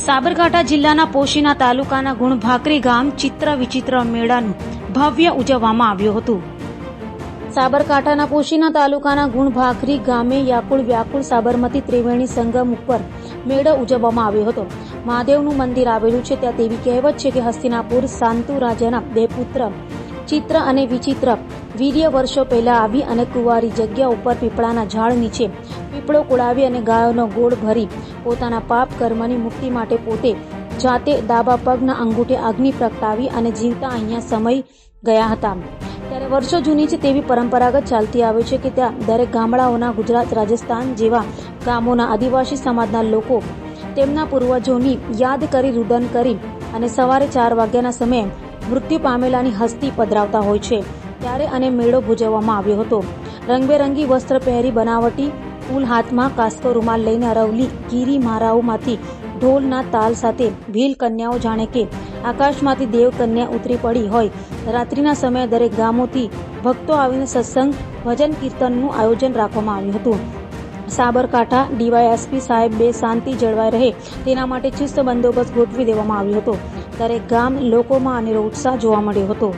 સાબરકાંઠા જિલ્લાના પોશીના તાલુકાના ગુણભાકરી ગામ ચિત્ર વિચિત્ર મેળાનું ભવ્ય ઉજવવામાં આવ્યું હતું. સાબરકાંઠાના પોશીના તાલુકાના ગુણભાખરી ગામે યાકુળ વ્યાકુળ સાબરમતી ત્રિવેણી સંગમ ઉપર મેળો ઉજવવામાં આવ્યો હતો. મહાદેવનું મંદિર આવેલું છે ત્યાં તેવી કહેવત છે કે હસ્તિનાપુર સાંતુ રાજાના બે પુત્ર ચિત્ર અને વિચિત્ર. વીર્ય વર્ષો પહેલા આવી અને કુંવારી જગ્યા ઉપર પીપળાના ઝાડ નીચે પીપળો કુડાવી અને ગાયોનો ગોળ ભરી પોતાના પાપ કર્મની મુક્તિ માટે પોતે જાતે દાબા પગના અંગૂઠે અગ્નિ પ્રગટાવી અને જીવતા અહીંયા સમય ગયા હતા. ત્યારે વર્ષો જૂની છે તેવી પરંપરાગત ચાલતી આવે છે કે ત્યાં દરેક ગામડાઓના ગુજરાત, રાજસ્થાન જેવા ગામોના આદિવાસી સમાજના લોકો તેમના પૂર્વજોની યાદ કરી, રુદન કરી અને સવારે ચાર વાગ્યાના સમયે મૃત્યુ પામેલાની હસ્તી પધરાવતા હોય છે ત્યારે અને મેળો ભૂજવવામાં આવ્યો હતો. રંગબેરંગી વસ્ત્ર પહેરી બનાવટી, ફૂલ હાથમાં કાસ્કો રૂમાલ લઈને અરવલી ગીરી મારાઓમાંથી ઢોલના તાલ સાથે ભીલ કન્યાઓ જાણે કે આકાશમાંથી દેવ કન્યા ઉતરી પડી હોય. રાત્રિના સમયે દરેક ગામોથી ભક્તો આવીને સત્સંગ, ભજન કીર્તનનું આયોજન રાખવામાં આવ્યું હતું. સાબરકાંઠા ડીવાયએસપી સાહેબ બે શાંતિ જળવાઈ રહે તેના માટે ચુસ્ત બંદોબસ્ત ગોઠવી દેવામાં આવ્યો હતો. દરેક ગામ લોકોમાં આનેરો ઉત્સાહ જોવા મળ્યો હતો.